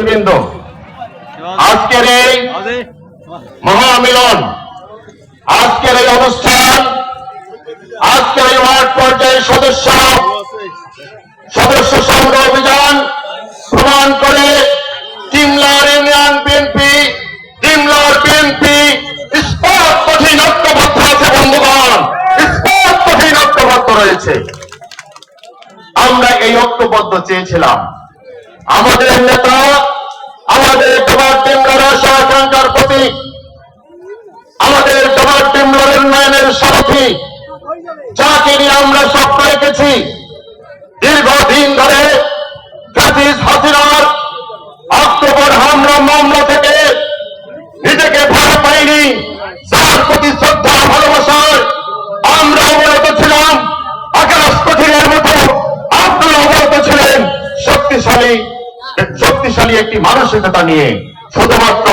বৃন্দ আজকের এই মহামিলন আজকের এই অনুষ্ঠান আজকের এই ওয়ার্ড পর্যায়ের সদস্য সদস্য সংগ্রহ অভিযান প্রমাণ করে Timlar union BNP Timlar BNP ইস্পাত কঠিন ঐক্যবদ্ধ আছে বন্ধুগণ ইস্পাত কঠিন ঐক্যবদ্ধ রয়েছে আমরা এই ঐক্যবদ্ধ চেয়েছিলাম। আমাদের নেতা প্রতীক আমাদের জবাব টিমলার উন্নয়নের সারথী যাকে নিয়ে আমরা স্বপ্ন রেখেছি দীর্ঘদিন ধরে জাতিস হাসিনার অক্টোবর হামলা মামলা থেকে নিজেকে ভয় পাইনি তার প্রতি শ্রদ্ধা ভালোবাসায় আমরা অবনত ছিলাম, আকাশ কঠিনের মতো আপনারা অবনত ছিলেন শক্তিশালী শক্তিশালী একটি মানসিকতা নিয়ে শুধুমাত্র